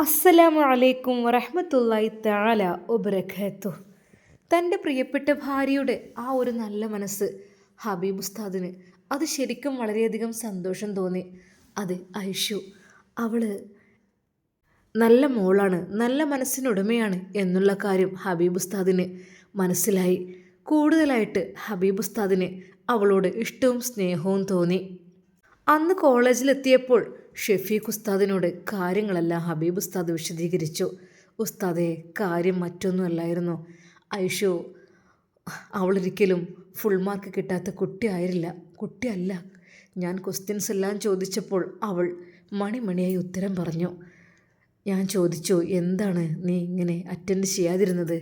അസ്സലാമു അലൈക്കും വറഹ്മത്തുള്ളാഹി താല ഒബ്രഖത്തു തന്റെ പ്രിയപ്പെട്ട ഭാര്യയുടെ ആ ഒരു നല്ല മനസ്സ് ഹബീബ് ഉസ്താദിന് അത് ശരിക്കും വളരെയധികം സന്തോഷം തോന്നി. അത് ഐഷു അവൾ നല്ല മോളാണ് നല്ല മനസ്സിനുടമയാണ് എന്നുള്ള കാര്യം ഹബീബ് ഉസ്താദിന് മനസ്സിലായി. കൂടുതലായിട്ട് ഹബീബ് ഉസ്താദിന് അവളോട് ഇഷ്ടവും സ്നേഹവും തോന്നി. അന്ന് കോളേജിലെത്തിയപ്പോൾ ഷെഫീഖ് ഉസ്താദിനോട് കാര്യങ്ങളെല്ലാം ഹബീബ് ഉസ്താദ് വിശദീകരിച്ചു. ഉസ്താദെ കാര്യം മറ്റൊന്നുമല്ലായിരുന്നു. ഐഷു അവളൊരിക്കലും ഫുൾ മാർക്ക് കിട്ടാത്ത കുട്ടിയായിരുന്നില്ല കുട്ടിയല്ല ഞാൻ ക്വസ്റ്റ്യൻസ് എല്ലാം ചോദിച്ചപ്പോൾ അവൾ മണിമണിയായി ഉത്തരം പറഞ്ഞു. ഞാൻ ചോദിച്ചു എന്താണ് നീ ഇങ്ങനെ അറ്റൻഡ് ചെയ്യാതിരുന്നത്?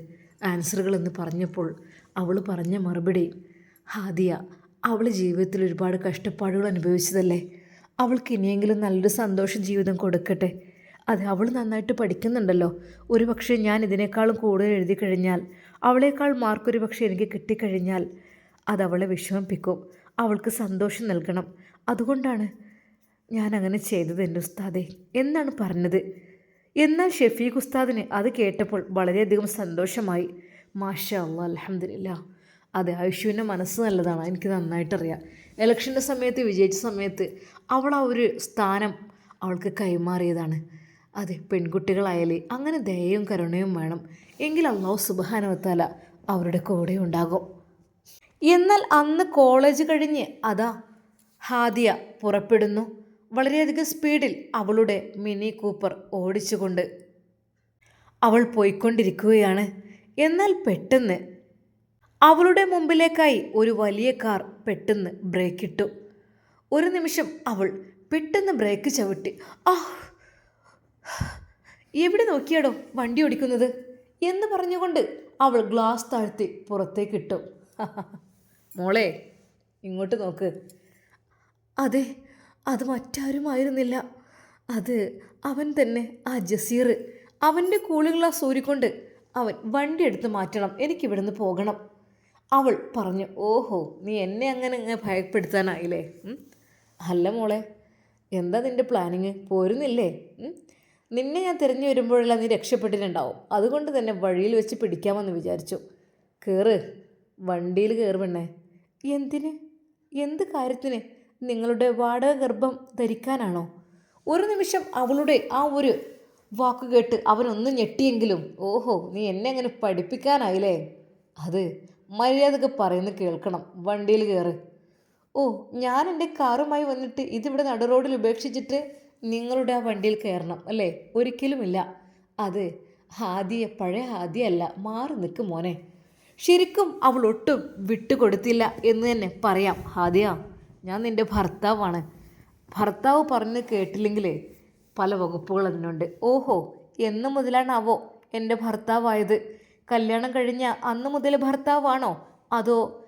ആൻസറുകളെന്ന് പറഞ്ഞപ്പോൾ അവൾ പറഞ്ഞ മറുപടി ഹാദിയ അവൾ ജീവിതത്തിൽ ഒരുപാട് കഷ്ടപ്പാടുകൾ അനുഭവിച്ചതല്ലേ? അവൾക്ക് ഇനിയെങ്കിലും നല്ലൊരു സന്തോഷ ജീവിതം കൊടുക്കട്ടെ. അത് അവൾ നന്നായിട്ട് പഠിക്കുന്നുണ്ടല്ലോ. ഒരു പക്ഷേ ഞാൻ ഇതിനേക്കാളും കൂടുതൽ എഴുതി കഴിഞ്ഞാൽ അവളേക്കാൾ മാർക്ക് ഒരു പക്ഷേ എനിക്ക് കിട്ടിക്കഴിഞ്ഞാൽ അത് അവളെ വിഷമിപ്പിക്കും. അവൾക്ക് സന്തോഷം നൽകണം. അതുകൊണ്ടാണ് ഞാൻ അങ്ങനെ ചെയ്തത് എന്റെ ഉസ്താദെ. എന്നാണ് പറഞ്ഞത്. എന്നാൽ ഷെഫീഖ് ഉസ്താദിന് അത് കേട്ടപ്പോൾ വളരെയധികം സന്തോഷമായി. മാഷ അള്ളാ അലഹമില്ല അതെ ഐഷുവിന്റെ മനസ്സ് നല്ലതാണ്. എനിക്ക് നന്നായിട്ടറിയാം. ഇലക്ഷന്റെ സമയത്ത് വിജയിച്ച സമയത്ത് അവൾ ആ ഒരു സ്ഥാനം അവൾക്ക് കൈമാറിയതാണ്. അതെ പെൺകുട്ടികളായാൽ അങ്ങനെ ദയയും കരുണയും വേണം. എങ്കിൽ അള്ളാഹു സുബാനവത്താല അവരുടെ കൂടെ ഉണ്ടാകും. എന്നാൽ അന്ന് കോളേജ് കഴിഞ്ഞ് അതാ ഹാദിയ പുറപ്പെടുന്നു. വളരെയധികം സ്പീഡിൽ അവളുടെ മിനി കൂപ്പർ ഓടിച്ചുകൊണ്ട് അവൾ പോയിക്കൊണ്ടിരിക്കുകയാണ്. എന്നാൽ പെട്ടെന്ന് അവളുടെ മുമ്പിലേക്കായി ഒരു വലിയ കാർ പെട്ടെന്ന് ബ്രേക്കിട്ടു. ഒരു നിമിഷം അവൾ പെട്ടെന്ന് ബ്രേക്ക് ചവിട്ടി. ആ എവിടെ നോക്കിയാടോ വണ്ടി ഓടിക്കുന്നത്? എന്ന് പറഞ്ഞുകൊണ്ട് അവൾ ഗ്ലാസ് താഴ്ത്തി പുറത്തേക്കിട്ടു. മോളെ ഇങ്ങോട്ട് നോക്ക്. അതെ അത് മറ്റാരുമായിരുന്നില്ല. അത് അവൻ തന്നെ ആ ജസീർ. അവന്റെ കൂളി ഗ്ലാസ് ഊരിക്കൊണ്ട് അവൻ വണ്ടി എടുത്ത് മാറ്റണം. എനിക്കിവിടുന്ന് പോകണം. അവൾ പറഞ്ഞു ഓഹോ നീ എന്നെ അങ്ങനെ അങ്ങ് ഭയപ്പെടുത്താനായില്ലേ? അല്ല മോളെ എന്താ നിന്റെ പ്ലാനിങ് പോരുന്നില്ലേ? നിന്നെ ഞാൻ തിരഞ്ഞു വരുമ്പോഴെല്ലാം നീ രക്ഷപ്പെട്ടിട്ടുണ്ടാവും. അതുകൊണ്ട് തന്നെ വഴിയിൽ വെച്ച് പിടിക്കാമെന്ന് വിചാരിച്ചു. കയറ് വണ്ടിയിൽ കയറ് പെണ്ണേ. എന്തിന്? എന്ത് കാര്യത്തിന്? നിങ്ങളുടെ വാടക ഗർഭം ധരിക്കാനാണോ? ഒരു നിമിഷം അവളുടെ ആ ഒരു വാക്ക് കേട്ട് അവനൊന്ന് ഞെട്ടിയെങ്കിലും ഓഹോ നീ എന്നെ അങ്ങനെ പഠിപ്പിക്കാനായില്ലേ? അത് മര്യാദയ്ക്ക് പറയുന്നത് കേൾക്കണം. വണ്ടിയിൽ കയറ് ഓ ഞാൻ എന്റെ കാറുമായി വന്നിട്ട് ഇതിവിടെ നട റോഡിൽ ഉപേക്ഷിച്ചിട്ട് നിങ്ങളുടെ ആ വണ്ടിയിൽ കയറണം അല്ലേ? ഒരിക്കലുമില്ല. അതെ ഹാദിയെ പഴയ ഹാദിയല്ല മാറി നിൽക്കും മോനെ. ശരിക്കും അവൾ ഒട്ടും വിട്ടുകൊടുത്തില്ല എന്ന് തന്നെ പറയാം. ഹാദിയ ഞാൻ നിന്റെ ഭർത്താവാണ്. ഭർത്താവ് പറഞ്ഞ് കേട്ടില്ലെങ്കിലേ പല വകുപ്പുകൾ അതിനുണ്ട്. ഓഹോ എന്ന് മുതലാണാവോ എന്റെ ഭർത്താവായത്? കല്യാണം കഴിഞ്ഞ അന്ന് മുതൽ ഭർത്താവാണോ? അതോ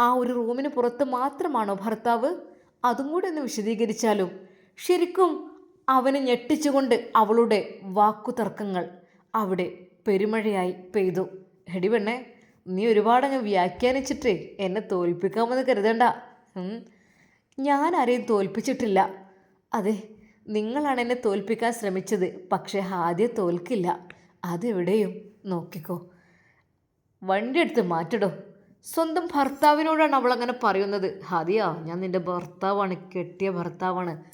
ആ ഒരു റൂമിന് പുറത്ത് മാത്രമാണോ ഭർത്താവ്? അതും കൂടെ ഒന്ന് വിശദീകരിച്ചാലും. ശരിക്കും അവനെ ഞെട്ടിച്ചുകൊണ്ട് അവളുടെ വാക്കുതർക്കങ്ങൾ അവിടെ പെരുമഴയായി പെയ്തു. എടി പെണ്ണെ നീ ഒരുപാടങ്ങ് വ്യാഖ്യാനിച്ചിട്ട് എന്നെ തോൽപ്പിക്കാമെന്ന് കരുതണ്ട. ഞാൻ ആരെയും തോൽപ്പിച്ചിട്ടില്ല. അതെ നിങ്ങളാണ് എന്നെ തോൽപ്പിക്കാൻ ശ്രമിച്ചത്. പക്ഷേ ആദ്യം തോൽക്കില്ല. അതെവിടെയും നോക്കിക്കോ. വണ്ടി എടുത്ത് മാറ്റിടോ. സ്വന്തം ഭർത്താവിനോടാണ് അവൾ അങ്ങനെ പറയുന്നത്. അതെയാ ഞാൻ നിന്റെ ഭർത്താവാണ് കെട്ടിയ ഭർത്താവാണ്.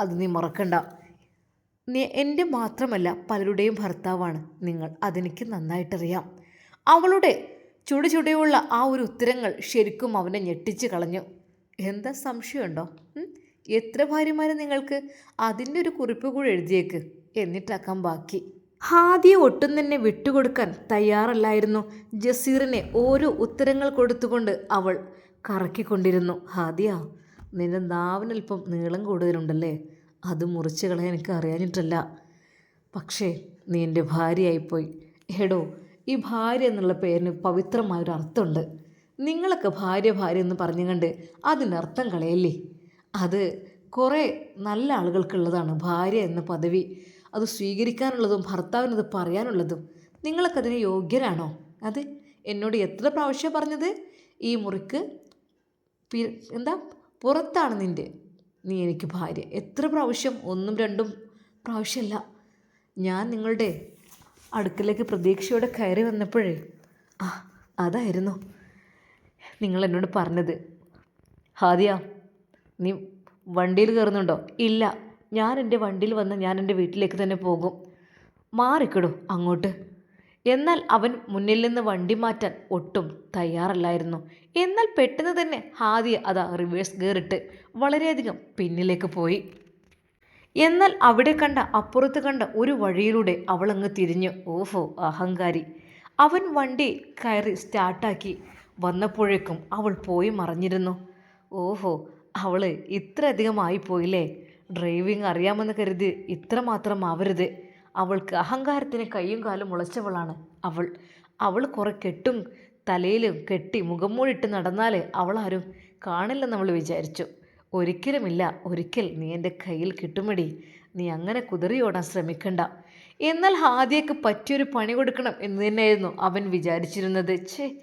അത് നീ മറക്കണ്ട. നീ എന്റെ മാത്രമല്ല പലരുടെയും ഭർത്താവാണ്. നിങ്ങൾ അതെനിക്ക് നന്നായിട്ടറിയാം. അവളുടെ ചുടു ചുടയുള്ള ആ ഒരു ഉത്തരങ്ങൾ ശരിക്കും അവനെ ഞെട്ടിച്ച് കളഞ്ഞു. എന്താ സംശയമുണ്ടോ? എത്ര ഭാര്യമാരെ നിങ്ങൾക്ക് അതിന്റെ ഒരു കുറിപ്പ് കൂടി എഴുതിയേക്ക്? എന്നിട്ടാക്കാൻ ബാക്കി. ഹാദിയെ ഒട്ടും തന്നെ വിട്ടുകൊടുക്കാൻ തയ്യാറല്ലായിരുന്നു. ജസീറിനെ ഓരോ ഉത്തരങ്ങൾ കൊടുത്തുകൊണ്ട് അവൾ കറക്കിക്കൊണ്ടിരുന്നു. ഹാദിയ നിന്റെ നാവിനൽപ്പം നീളം കൂടുതലുണ്ടല്ലേ? അത് മുറിച്ച് കളയാൻ എനിക്ക് അറിയാനിട്ടല്ല പക്ഷേ നീ എന്റെ ഭാര്യയായിപ്പോയി. എടോ ഈ ഭാര്യ എന്നുള്ള പേരിന് പവിത്രമായൊരു അർത്ഥമുണ്ട്. നിങ്ങളൊക്കെ ഭാര്യ ഭാര്യ എന്ന് പറഞ്ഞു കണ്ട് അതിനർത്ഥം കളയല്ലേ? അത് കുറേ നല്ല ആളുകൾക്കുള്ളതാണ് ഭാര്യ എന്ന പദവി. അത് സ്വീകരിക്കാനുള്ളതും ഭർത്താവിനത് പറയാനുള്ളതും നിങ്ങളൊക്കെ അതിന് യോഗ്യരാണോ? അത് എന്നോട് എത്ര പ്രാവശ്യം പറഞ്ഞത്? ഈ മുറിക്ക് എന്താ പുറത്താണ് നിന്റെ നീ എനിക്ക് ഭാര്യ. എത്ര പ്രാവശ്യം? ഒന്നും രണ്ടും പ്രാവശ്യമല്ല. ഞാൻ നിങ്ങളുടെ അടുക്കലേക്ക് പ്രതീക്ഷയോടെ കയറി വന്നപ്പോഴേ ആ അതായിരുന്നു നിങ്ങൾ എന്നോട് പറഞ്ഞത്. ഹാദിയ നീ വണ്ടിയിൽ കയറുന്നുണ്ടോ? ഇല്ല. ഞാൻ എന്റെ വണ്ടിയിൽ വന്ന് ഞാൻ എന്റെ വീട്ടിലേക്ക് തന്നെ പോകും. മാറിക്കിടും അങ്ങോട്ട്. എന്നാൽ അവൻ മുന്നിൽ നിന്ന് വണ്ടി മാറ്റാൻ ഒട്ടും തയ്യാറല്ലായിരുന്നു. എന്നാൽ പെട്ടെന്ന് തന്നെ ഹാദിയ അതാ റിവേഴ്സ് ഗിയറിട്ട് വളരെയധികം പിന്നിലേക്ക് പോയി. എന്നാൽ അവിടെ കണ്ട അപ്പുറത്ത് കണ്ട ഒരു വഴിയിലൂടെ അവളങ്ങ് തിരിഞ്ഞു ഓഹോ അഹങ്കാരി. അവൻ വണ്ടി കയറി സ്റ്റാർട്ടാക്കി വന്നപ്പോഴേക്കും അവൾ പോയി മറിഞ്ഞിരുന്നു. ഓഹോ അവൾ ഇത്രയധികം ആയിപ്പോയില്ലേ? ഡ്രൈവിംഗ് അറിയാമെന്ന് കരുതി ഇത്രമാത്രം ആവരുത്. അവൾക്ക് അഹങ്കാരത്തിന് കൈയും കാലും മുളച്ചവളാണ് അവൾ. അവൾ കുറെ കെട്ടും തലയിലും കെട്ടി മുഖം മൂടിയിട്ട് നടന്നാൽ അവളാരും കാണില്ലെന്ന് അവൾ വിചാരിച്ചു. ഒരിക്കലുമില്ല ഒരിക്കൽ നീ എന്റെ കയ്യിൽ കിട്ടുമടി. നീ അങ്ങനെ കുതിറിയോടാൻ ശ്രമിക്കണ്ട. എന്നാൽ ഹാദിയക്ക് പറ്റിയൊരു പണി കൊടുക്കണം എന്ന് തന്നെയായിരുന്നു അവൻ വിചാരിച്ചിരുന്നത്. ഛേ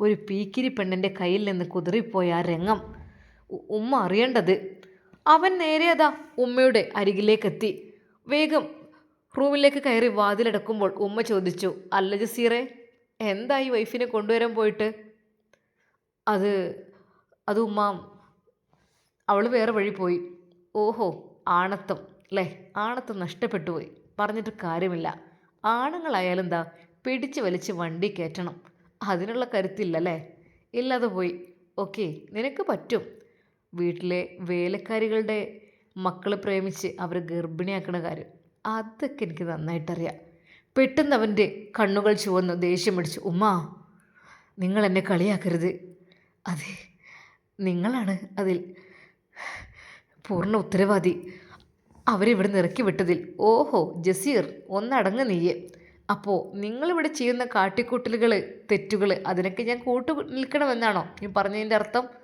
ഒരു പീക്കിരി പെണ്ണിന്റെ കയ്യിൽ നിന്ന് കുതിറിപ്പോയ ആ രംഗം. ഉമ്മ അറിയേണ്ടത് അവൻ നേരെ അതാ ഉമ്മയുടെ അരികിലേക്കെത്തി. വേഗം റൂമിലേക്ക് കയറി വാതിലടക്കുമ്പോൾ ഉമ്മ ചോദിച്ചു അല്ല ജസീറെ എന്തായി വൈഫിനെ കൊണ്ടുവരാൻ പോയിട്ട്? അത് അത് ഉമ്മ അവൾ വേറെ വഴി പോയി. ഓഹോ ആണത്തം അല്ലേ ആണത്തം നഷ്ടപ്പെട്ടു പോയി. പറഞ്ഞിട്ട് കാര്യമില്ല. ആണുങ്ങളായാലും എന്താ പിടിച്ച് വലിച്ച് വണ്ടി കയറ്റണം? അതിനുള്ള കരുത്തില്ലല്ലേ? ഇല്ലാതെ പോയി. ഓക്കെ നിനക്ക് പറ്റും. വീട്ടിലെ വേലക്കാരികളുടെ മക്കളെ പ്രേമിച്ച് അവർ ഗർഭിണിയാക്കുന്ന കാര്യം അതൊക്കെ എനിക്ക് നന്നായിട്ടറിയാം. പെട്ടെന്ന് അവന്റെ കണ്ണുകൾ ചുവന്നു ദേഷ്യം പിടിച്ചു ഉമ്മ നിങ്ങൾ എന്നെ കളിയാക്കരുത്. അതെ നിങ്ങളാണ് അതിൽ പൂർണ ഉത്തരവാദി. അവരിവിടെ നിറക്കി വിട്ടതിൽ ഓഹോ ജസീർ ഒന്നടങ്ങ് നീയെ. അപ്പോൾ നിങ്ങളിവിടെ ചെയ്യുന്ന കാട്ടിക്കൂട്ടലുകൾ തെറ്റുകൾ അതിനൊക്കെ ഞാൻ കൂട്ടു നിൽക്കണമെന്നാണോ ഈ പറഞ്ഞതിന്റെ അർത്ഥം?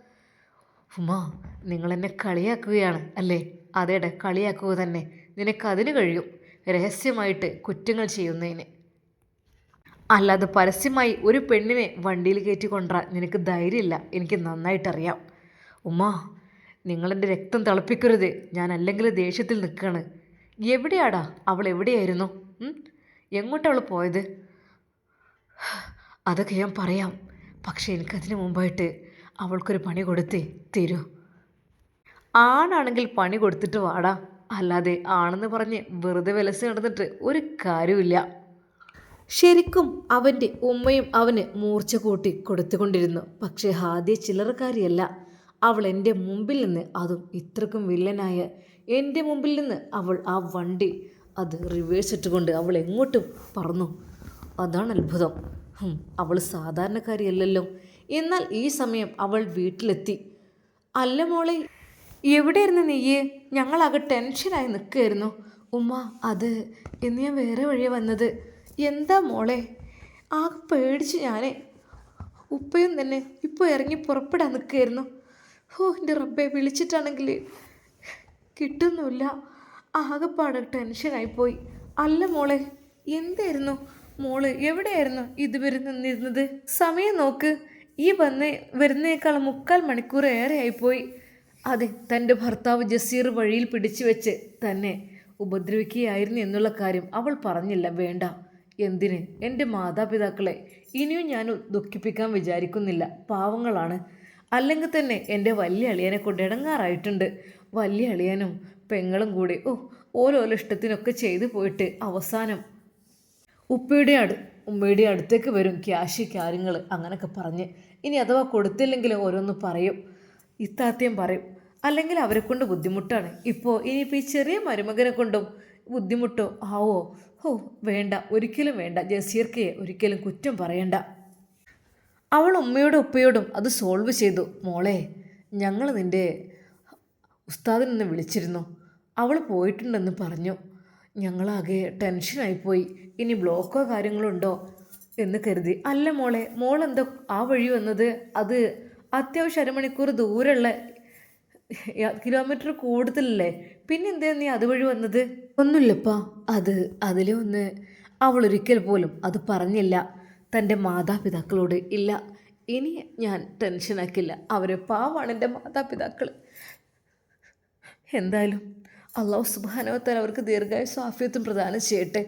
ഉമ്മ നിങ്ങളെന്നെ കളിയാക്കുകയാണ് അല്ലേ? അതേടെ കളിയാക്കുക തന്നെ. നിനക്കതിന് കഴിയും. രഹസ്യമായിട്ട് കുറ്റങ്ങൾ ചെയ്യുന്നതിന്. അല്ലാതെ പരസ്യമായി ഒരു പെണ്ണിനെ വണ്ടിയിൽ കയറ്റി കൊണ്ടുവരാൻ നിനക്ക് ധൈര്യമില്ല. എനിക്ക് നന്നായിട്ടറിയാം. ഉമ്മ നിങ്ങളെന്റെ രക്തം തിളപ്പിക്കരുത്. ഞാൻ അല്ലെങ്കിൽ ദേഷ്യത്തിൽ നിൽക്കുകയാണ്. എവിടെയാടാ? അവൾ എവിടെയായിരുന്നു? എങ്ങോട്ടവൾ പോയത്? അതൊക്കെ ഞാൻ പറയാം. പക്ഷേ എനിക്കതിന് മുമ്പായിട്ട് അവൾക്കൊരു പണി കൊടുത്തേ തരൂ. ആണാണെങ്കിൽ പണി കൊടുത്തിട്ട് വാടാ. അല്ലാതെ ആണെന്ന് പറഞ്ഞ് വെറുതെ വിലസ് നടന്നിട്ട് ഒരു കാര്യമില്ല ശരിക്കും അവന്റെ ഉമ്മയും അവന് മൂർച്ച കൂട്ടി കൊടുത്തുകൊണ്ടിരുന്നു. പക്ഷേ ഹാദ്യ ചില്ലറക്കാരിയല്ല. അവൾ എന്റെ മുമ്പിൽ നിന്ന് അതും ഇത്രക്കും വില്ലനായ എന്റെ മുമ്പിൽ നിന്ന് അവൾ ആ വണ്ടി അത് റിവേഴ്സ് ഇട്ടുകൊണ്ട് അവൾ എങ്ങോട്ടും പറന്നു. അതാണ് അത്ഭുതം. അവൾ സാധാരണക്കാരിയല്ലല്ലോ. എന്നാൽ ഈ സമയം അവൾ വീട്ടിലെത്തി. അല്ല മോളെ എവിടെയായിരുന്നു നീയെ? ഞങ്ങളാകെ ടെൻഷനായി നിൽക്കുകയായിരുന്നു. ഉമ്മ അത് എന്ന് ഞാൻ വേറെ വഴിയാണ് വന്നത്. എന്താ മോളെ? ആകെ പേടിച്ച് ഞാനേ. ഉപ്പയും തന്നെ ഇപ്പോൾ ഇറങ്ങി പുറപ്പെടാൻ നിൽക്കുകയായിരുന്നു. ഓ എന്റെ റബ്ബെ വിളിച്ചിട്ടാണെങ്കിൽ കിട്ടുന്നില്ല ആകെപ്പാടെ ടെൻഷനായിപ്പോയി അല്ല മോളെ എന്തായിരുന്നു? മോൾ എവിടെയായിരുന്നു ഇതുവരെ നിന്നിരുന്നത്? സമയം നോക്ക്. ഈ വന്ന് വരുന്നേക്കാൾ മുക്കാൽ മണിക്കൂർ ഏറെ ആയിപ്പോയി അതെ തന്റെ ഭർത്താവ് ജസീർ വഴിയിൽ പിടിച്ചു വെച്ച് തന്നെ ഉപദ്രവിക്കുകയായിരുന്നു എന്നുള്ള കാര്യം അവൾ പറഞ്ഞില്ല. വേണ്ട എന്തിന്? എന്റെ മാതാപിതാക്കളെ ഇനിയും ഞാൻ ദുഃഖിപ്പിക്കാൻ വിചാരിക്കുന്നില്ല. പാവങ്ങളാണ്. അല്ലെങ്കിൽ തന്നെ എന്റെ വലിയ അളിയനെ കൊണ്ട് ഇടങ്ങാറായിട്ടുണ്ട്. വലിയ അളിയനും പെങ്ങളും കൂടി ഓ ഓരോരോ ഇഷ്ടത്തിനൊക്കെ ചെയ്തു പോയിട്ട് അവസാനം ഉപ്പയുടെ അടു ഉമ്മയുടെ അടുത്തേക്ക് വരും ക്യാഷ് കാര്യങ്ങൾ അങ്ങനെയൊക്കെ പറഞ്ഞ്. ഇനി അഥവാ കൊടുത്തില്ലെങ്കിൽ ഓരോന്ന് പറയും. ഇത്താത്യം പറയും. അല്ലെങ്കിൽ അവരെ കൊണ്ട് ബുദ്ധിമുട്ടാണ്. ഇപ്പോൾ ഇനിയിപ്പോൾ ഈ ചെറിയ മരുമകനെ കൊണ്ടും ബുദ്ധിമുട്ടോ ആവോ? ഓ വേണ്ട. ഒരിക്കലും വേണ്ട. ജസീർക്കയെ ഒരിക്കലും കുറ്റം പറയണ്ട. അവൾ ഉമ്മയോടും ഉപ്പയോടും അത് സോൾവ് ചെയ്തു. മോളെ ഞങ്ങൾ നിന്റെ ഉസ്താദിനൊന്ന് വിളിച്ചിരുന്നു. അവൾ പോയിട്ടുണ്ടെന്ന് പറഞ്ഞു. ഞങ്ങളാകെ ടെൻഷനായിപ്പോയി ഇനി ബ്ലോക്കോ കാര്യങ്ങളോ ഉണ്ടോ? എന്ന് കരുതി. അല്ല മോളെ മോൾ എന്താ ആ വഴി വന്നത്? അത് അത്യാവശ്യം അരമണിക്കൂർ ദൂരമുള്ള കിലോമീറ്റർ കൂടുതലല്ലേ? പിന്നെ എന്താ നീ അതുവഴി വന്നത്? ഒന്നുമില്ലപ്പാ. അത് അതിലെ ഒന്ന് അവൾ ഒരിക്കൽ പോലും അത് പറഞ്ഞില്ല. തന്റെ മാതാപിതാക്കളോട് ഇല്ല. ഇനി ഞാൻ ടെൻഷനാക്കില്ല അവരെ പാവാണ് എന്റെ മാതാപിതാക്കൾ എന്തായാലും അള്ളാഹു സുബാനവത്താൽ അവർക്ക് ദീർഘായുസ് ആഫിയത്തും പ്രദാനം ചെയ്യട്ടെ.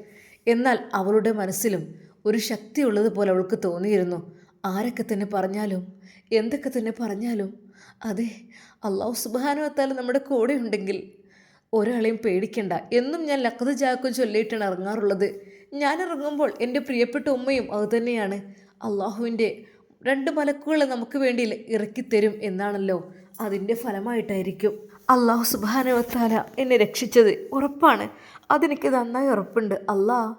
എന്നാൽ അവളുടെ മനസ്സിലും ഒരു ശക്തി ഉള്ളതുപോലെ അവൾക്ക് തോന്നിയിരുന്നു. ആരൊക്കെ തന്നെ പറഞ്ഞാലും എന്തൊക്കെ തന്നെ പറഞ്ഞാലും അതെ അള്ളാഹു സുബാനുവത്താൽ നമ്മുടെ കൂടെ ഉണ്ടെങ്കിൽ ഒരാളെയും പേടിക്കണ്ട. എന്നും ഞാൻ ലക്കത് ജാക്കും ചൊല്ലിയിട്ടാണ് ഇറങ്ങാറുള്ളത്. ഞാൻ ഇറങ്ങുമ്പോൾ എന്റെ പ്രിയപ്പെട്ട ഉമ്മയും അതുതന്നെയാണ് അള്ളാഹുവിന്റെ രണ്ട് മലക്കുകളെ നമുക്ക് വേണ്ടി ഇറക്കിത്തരും എന്നാണല്ലോ അതിന്റെ ഫലമായിട്ടായിരിക്കും. അള്ളാഹു സുബാനുവത്താല എന്നെ രക്ഷിച്ചത്. ഉറപ്പാണ്. അതെനിക്ക് നന്നായി ഉറപ്പുണ്ട്. അള്ളാഹ്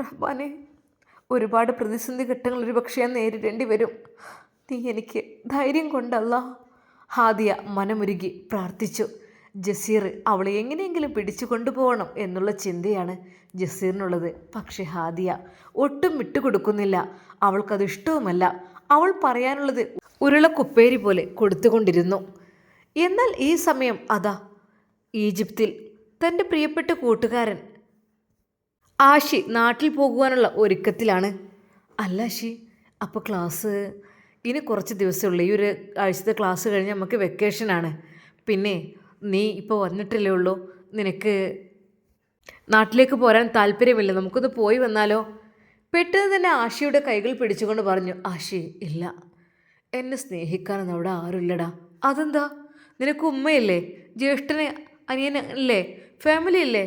റഹ്മാനെ ഒരുപാട് പ്രതിസന്ധി ഘട്ടങ്ങൾ ഒരു പക്ഷേ ഞാൻ നേരിടേണ്ടി വരും. നീ എനിക്ക് ധൈര്യം കൊണ്ടല്ല. ഹാദിയ മനമുരുകി പ്രാർത്ഥിച്ചു. ജസീർ അവളെ എങ്ങനെയെങ്കിലും പിടിച്ചു കൊണ്ടുപോകണം എന്നുള്ള ചിന്തയാണ് ജസീറിനുള്ളത്. പക്ഷേ ഹാദിയ ഒട്ടും വിട്ടുകൊടുക്കുന്നില്ല. അവൾക്കത് ഇഷ്ടവുമല്ല. അവൾ പറയാനുള്ളത് ഉരുളക്കുപ്പേരി പോലെ കൊടുത്തുകൊണ്ടിരുന്നു. എന്നാൽ ഈ സമയം അതാ. ഈജിപ്തിൽ തന്റെ പ്രിയപ്പെട്ട കൂട്ടുകാരൻ ആഷി നാട്ടിൽ പോകുവാനുള്ള ഒരുക്കത്തിലാണ്. അല്ല ആഷി അപ്പോൾ ക്ലാസ് ഇനി കുറച്ച് ദിവസമേ ഉള്ളൂ. ഈ ഒരു ആഴ്ചത്തെ ക്ലാസ് കഴിഞ്ഞ് നമുക്ക് വെക്കേഷനാണ് പിന്നെ നീ ഇപ്പോൾ വന്നിട്ടല്ലേ ഉള്ളൂ? നിനക്ക് നാട്ടിലേക്ക് പോരാൻ താല്പര്യമില്ല. നമുക്കൊന്ന് പോയി വന്നാലോ? പെട്ടെന്ന് തന്നെ ആഷിയുടെ കൈകൾ പിടിച്ചുകൊണ്ട് പറഞ്ഞു ആഷി ഇല്ല. എന്നെ സ്നേഹിക്കാനൊന്നും അവിടെ ആരുമില്ലടാ. അതെന്താ? നിനക്ക് ഉമ്മയില്ലേ? ജ്യേഷ്ഠന് അനിയനല്ലേ ഫാമിലി ഇല്ലേ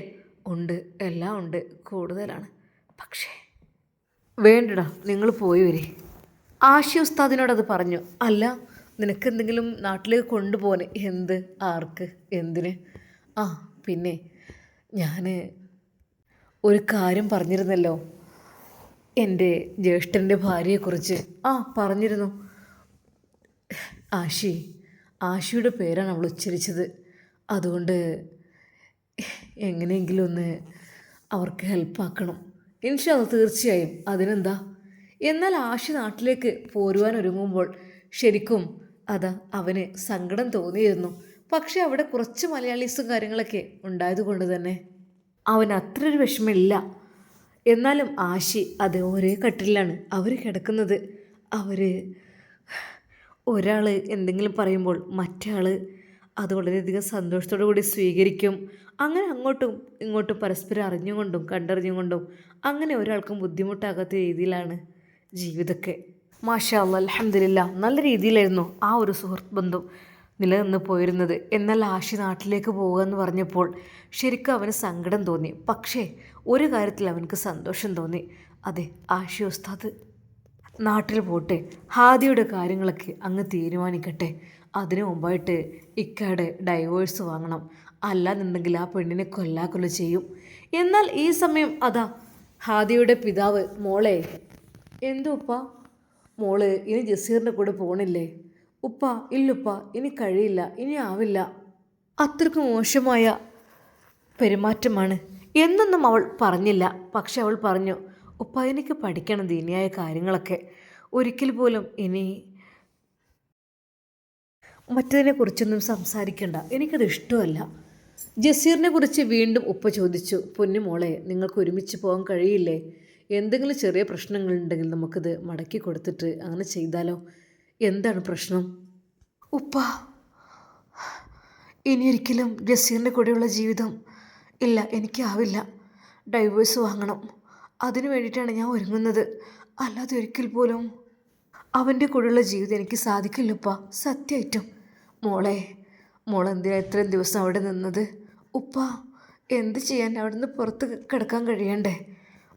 ഉണ്ട് എല്ലാം ഉണ്ട് കൂടുതലാണ്. പക്ഷേ വേണ്ടടാ നിങ്ങൾ പോയി വരെ. ആശി ഉസ്താദിനോട് അത് പറഞ്ഞു. അല്ല നിനക്ക് എന്തെങ്കിലും നാട്ടിലേക്ക് കൊണ്ടുപോകാൻ എന്ത് ആർക്ക് എന്തിന്? ആ പിന്നെ ഞാൻ ഒരു കാര്യം പറഞ്ഞിരുന്നല്ലോ. എന്റെ ജ്യേഷ്ഠന്റെ ഭാര്യയെക്കുറിച്ച്. ആ പറഞ്ഞിരുന്നു. ആശി ആശിയുടെ പേരാണ് അവൾ ഉച്ചരിച്ചത്. അതുകൊണ്ട് എങ്ങനെയെങ്കിലും ഒന്ന് അവർക്ക് ഹെൽപ്പാക്കണം ഇൻഷാല്ല തീർച്ചയായും. അതിനെന്താ? എന്നാൽ ആഷി നാട്ടിലേക്ക് പോരുവാൻ ഒരുങ്ങുമ്പോൾ ശരിക്കും അതാ അവന് സങ്കടം തോന്നിയിരുന്നു. പക്ഷേ അവിടെ കുറച്ച് മലയാളീസും കാര്യങ്ങളൊക്കെ ഉണ്ടായതുകൊണ്ട് തന്നെ അവൻ അത്ര ഒരു വിഷമമില്ല. എന്നാലും ആശി അത് ഒരേ കട്ടിലാണ് അവർ കിടക്കുന്നത് അവർ ഒരാൾ എന്തെങ്കിലും പറയുമ്പോൾ മറ്റാൾ അത് വളരെയധികം സന്തോഷത്തോടു കൂടി സ്വീകരിക്കും. അങ്ങനെ അങ്ങോട്ടും ഇങ്ങോട്ടും പരസ്പരം അറിഞ്ഞുകൊണ്ടും കണ്ടറിഞ്ഞുകൊണ്ടും അങ്ങനെ ഒരാൾക്കും ബുദ്ധിമുട്ടാകാത്ത രീതിയിലാണ് ജീവിതമൊക്കെ മാഷാ അലഹമില്ല നല്ല രീതിയിലായിരുന്നു ആ ഒരു സുഹൃത്ത് ബന്ധം നിലനിന്ന് പോയിരുന്നത്. എന്നാൽ ആഷി നാട്ടിലേക്ക് പോകുക എന്ന് പറഞ്ഞപ്പോൾ ശരിക്കും അവന് സങ്കടം തോന്നി. പക്ഷേ ഒരു കാര്യത്തിൽ അവനക്ക് സന്തോഷം തോന്നി. അതെ ആഷി ഉസ്താദ് നാട്ടിൽ പോട്ടെ ഹാദിയുടെ കാര്യങ്ങളൊക്കെ അങ്ങ് തീരുമാനിക്കട്ടെ. അതിനു മുമ്പായിട്ട് ഇക്കയുടെ ഡൈവോഴ്സ് വാങ്ങണം. അല്ലാന്നുണ്ടെങ്കിൽ ആ പെണ്ണിനെ കൊല്ലാക്കൊല്ല ചെയ്യും. എന്നാൽ ഈ സമയം അതാ ഹാദിയുടെ പിതാവ് മോളെ. എന്തോ ഉപ്പ? മോൾ ഇനി ജസീറിന്റെ കൂടെ പോണില്ലേ? ഉപ്പ ഇല്ലുപ്പ ഇനി കഴിയില്ല ഇനി ആവില്ല. അത്രയ്ക്ക് മോശമായ പെരുമാറ്റമാണ്. എന്നൊന്നും അവൾ പറഞ്ഞില്ല. പക്ഷെ അവൾ പറഞ്ഞു ഉപ്പ എനിക്ക് പഠിക്കണം ദീനിയായ കാര്യങ്ങളൊക്കെ. ഒരിക്കൽ പോലും ഇനി മറ്റതിനെ കുറിച്ചൊന്നും സംസാരിക്കണ്ട. എനിക്കത് ഇഷ്ടമല്ല. ജസീറിനെ കുറിച്ച് വീണ്ടും ഉപ്പ ചോദിച്ചു പൊന്നു മോളെ നിങ്ങൾക്ക് ഒരുമിച്ച് പോകാൻ കഴിയില്ലേ? എന്തെങ്കിലും ചെറിയ പ്രശ്നങ്ങളുണ്ടെങ്കിൽ നമുക്കിത് മടക്കി കൊടുത്തിട്ട് അങ്ങനെ ചെയ്താലോ? എന്താണ് പ്രശ്നം? ഉപ്പ ഇനി ഒരിക്കലും ജസീറിന്റെ കൂടെയുള്ള ജീവിതം ഇല്ല എനിക്കാവില്ല. ഡൈവേഴ്സ് വാങ്ങണം. അതിനു വേണ്ടിയിട്ടാണ് ഞാൻ ഒരുങ്ങുന്നത്. അല്ലാതെ ഒരിക്കൽ പോലും അവന്റെ കൂടെയുള്ള ജീവിതം എനിക്ക് സാധിക്കില്ലപ്പ സത്യമായിട്ടും മോളെ മോൾ എന്തിനാ ഇത്രയും ദിവസം അവിടെ നിന്നത്? ഉപ്പ എന്ത് ചെയ്യാൻ അവിടുന്ന് പുറത്ത് കിടക്കാൻ കഴിയണ്ടേ?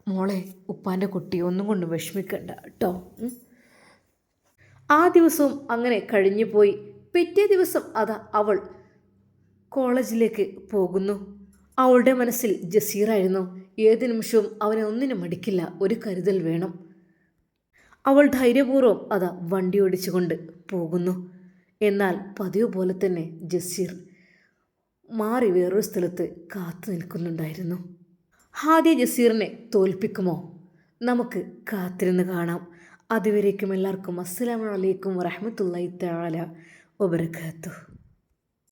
മോളെ ഉപ്പാന്റെ കുട്ടി ഒന്നും കൊണ്ട് വിഷമിക്കണ്ട കേട്ടോ. ആ ദിവസവും അങ്ങനെ കഴിഞ്ഞു പോയി. പിറ്റേ ദിവസം അതാ അവൾ കോളേജിലേക്ക് പോകുന്നു. അവളുടെ മനസ്സിൽ ജസീറായിരുന്നു. ഏത് നിമിഷവും അവനെ ഒന്നിനും മടിക്കില്ല ഒരു കരുതൽ വേണം. അവൾ ധൈര്യപൂർവം അതാ വണ്ടി ഓടിച്ചുകൊണ്ട് പോകുന്നു. എന്നാൽ പതിവ് പോലെ തന്നെ ജസീർ മാറി വേറൊരു സ്ഥലത്ത് കാത്തു നിൽക്കുന്നുണ്ടായിരുന്നു. ഹാദിയ ജസീറിനെ തോൽപ്പിക്കുമോ? നമുക്ക് കാത്തിരുന്ന് കാണാം. അതുവരേക്കും എല്ലാവർക്കും അസ്സലാമലൈക്കും വറഹമത്തല്ലാ തആല വബറകാതുഹു.